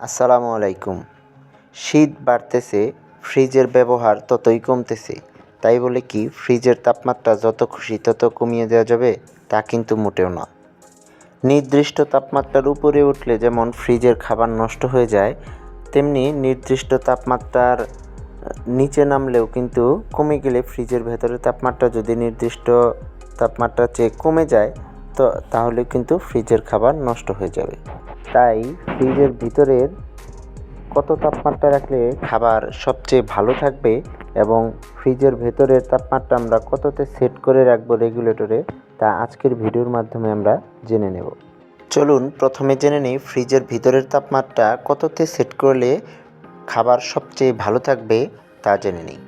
আসসালামু আলাইকুম। শীত বাড়তেছে, ফ্রিজের ব্যবহার ততই কমতেছে। তাই বলে কি, ফ্রিজের তাপমাত্রা যত খুশি তত কমিয়ে দেওয়া যাবে, তা কিন্তু মোটেও না। নির্দিষ্ট তাপমাত্রার উপরে উঠলে যেমন ফ্রিজের খাবার নষ্ট হয়ে যায়, তেমনি নির্দিষ্ট তাপমাত্রার নিচে নামলেও কিন্তু কমে গেলে ফ্রিজের ভেতরের তাপমাত্রা যদি নির্দিষ্ট তাপমাত্রার চেয়ে কমে যায়, তো তাহলে কিন্তু ফ্রিজের খাবার নষ্ট হয়ে যাবে। তাই ফ্রিজের ভিতরের কত তাপমাত্রা রাখলে খাবার সবচেয়ে ভালো থাকবে এবং ফ্রিজের ভেতরের তাপমাত্রা আমরা কততে সেট করে রাখব রেগুলেটরে, তা আজকের ভিডিওর মাধ্যমে আমরা জেনে নেব। চলুন প্রথমে জেনে নিই ফ্রিজের ভিতরের তাপমাত্রা কততে সেট করলে খাবার সবচেয়ে ভালো থাকবে, তা জেনে নিই।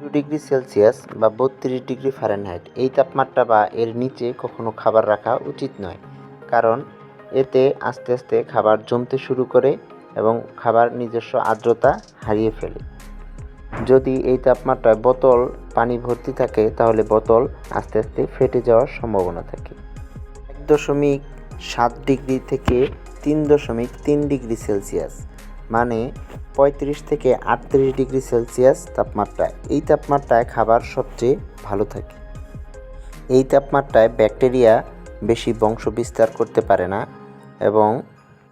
দু ডিগ্রি সেলসিয়াস বা বত্রিশ ডিগ্রি ফারেনহাইট, এই তাপমাত্রা বা এর নিচে কখনো খাবার রাখা উচিত নয়, কারণ এতে আস্তে আস্তে খাবার জমতে শুরু করে এবং খাবার নিজস্ব আর্দ্রতা হারিয়ে ফেলে। যদি এই তাপমাত্রায় বোতল, পানি ভর্তি থাকে, তাহলে বোতল আস্তে আস্তে ফেটে যাওয়ার সম্ভাবনা থাকে। এক দশমিক সাত ডিগ্রি থেকে তিন দশমিক তিন ডিগ্রি সেলসিয়াস মানে পঁয়ত্রিশ থেকে আটত্রিশ ডিগ্রি সেলসিয়াস তাপমাত্রা এই তাপমাত্রায় খাবার সবচেয়ে ভালো থাকে। এই তাপমাত্রায় ব্যাকটেরিয়া বেশি বংশ বিস্তার করতে পারে না এবং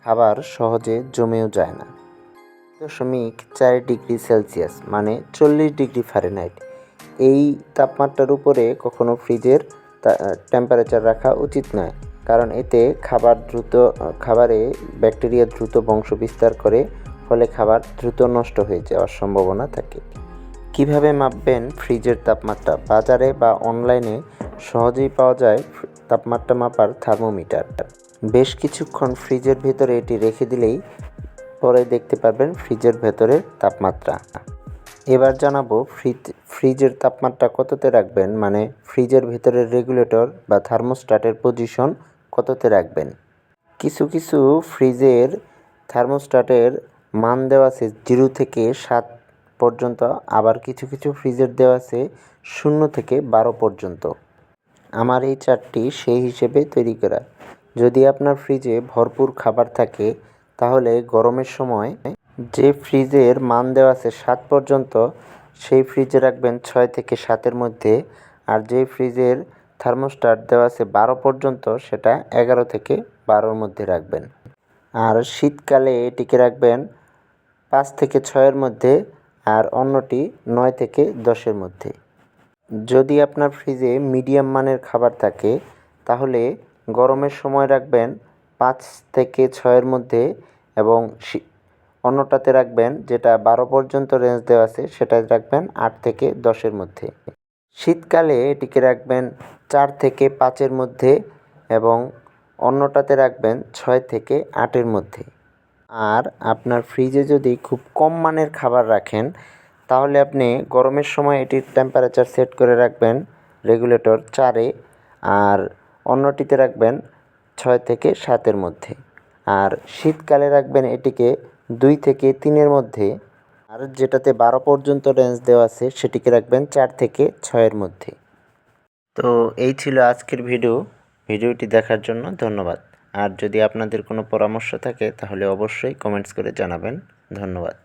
খাবার সহজে জমেও যায় না। দশমিক চার ডিগ্রি সেলসিয়াস মানে চল্লিশ ডিগ্রি ফারেনহাইট। এই তাপমাত্রার উপরে কখনো ফ্রিজের টেম্পারেচার রাখা উচিত নয়, কারণ এতে খাবার দ্রুত, খাবারে ব্যাকটেরিয়া দ্রুত বংশ বিস্তার করে, ফলে খাবার দ্রুত নষ্ট হয়ে যাওয়ার সম্ভাবনা থাকে। কীভাবে মাপবেন ফ্রিজের তাপমাত্রা? বাজারে বা অনলাইনে সহজেই পাওয়া যায় তাপমাত্রা মাপার থার্মোমিটার বেশ কিছুক্ষণ ফ্রিজের ভেতরে এটি রেখে দিলেই পরে দেখতে পারবেন ফ্রিজের ভেতরের তাপমাত্রা। এবার জানাব ফ্রিজ, ফ্রিজের তাপমাত্রা কততে রাখবেন মানে ফ্রিজের ভেতরের রেগুলেটর বা থার্মোস্ট্যাটের পজিশন কততে রাখবেন। কিছু কিছু ফ্রিজের থার্মোস্ট্যাটের মান দেওয়া আছে জিরো থেকে সাত পর্যন্ত, আবার কিছু কিছু ফ্রিজের দেওয়া আছে শূন্য থেকে বারো পর্যন্ত। আমার এই চারটি সেই হিসেবে তৈরি করা। যদি আপনার ফ্রিজে ভরপুর খাবার থাকে, তাহলে গরমের সময় যে ফ্রিজের মান দেওয়া আছে সাত পর্যন্ত, সেই ফ্রিজে রাখবেন ছয় থেকে সাতের মধ্যে, আর যে ফ্রিজের থার্মোস্টার দেওয়া আছে বারো পর্যন্ত, সেটা এগারো থেকে বারোর মধ্যে রাখবেন। আর শীতকালে এটিকে রাখবেন পাঁচ থেকে ছয়ের মধ্যে, আর অন্যটি নয় থেকে দশের মধ্যে। যদি আপনার ফ্রিজে মিডিয়াম মানের খাবার থাকে, তাহলে গরমের সময় রাখবেন পাঁচ থেকে ছয়ের মধ্যে এবং অন্যটাতে রাখবেন যেটা বারো পর্যন্ত রেঞ্জ দেওয়া আছে, সেটা রাখবেন আট থেকে দশের মধ্যে। শীতকালে এটিকে রাখবেন চার থেকে পাঁচের মধ্যে এবং অন্যটাতে রাখবেন ছয় থেকে আটের মধ্যে। আর আপনার ফ্রিজে যদি খুব কম মানের খাবার রাখেন তাহলে আপনি গরমের সময় এটির টেম্পারেচার সেট করে রাখবেন রেগুলেটর চারে আর অন্যটিতে রাখবেন ছয় থেকে সাতের মধ্যে। আর শীতকালে রাখবেন এটিকে দুই থেকে তিনের মধ্যে। আর যেটাতে বারো পর্যন্ত রেঞ্জ দেওয়া আছে সেটিকে রাখবেন চার থেকে ছয়ের মধ্যে। তো এই ছিল আজকের ভিডিও ভিডিওটি দেখার জন্য ধন্যবাদ। আর যদি আপনাদের কোনো পরামর্শ থাকে তাহলে অবশ্যই কমেন্টস করে জানাবেন। ধন্যবাদ।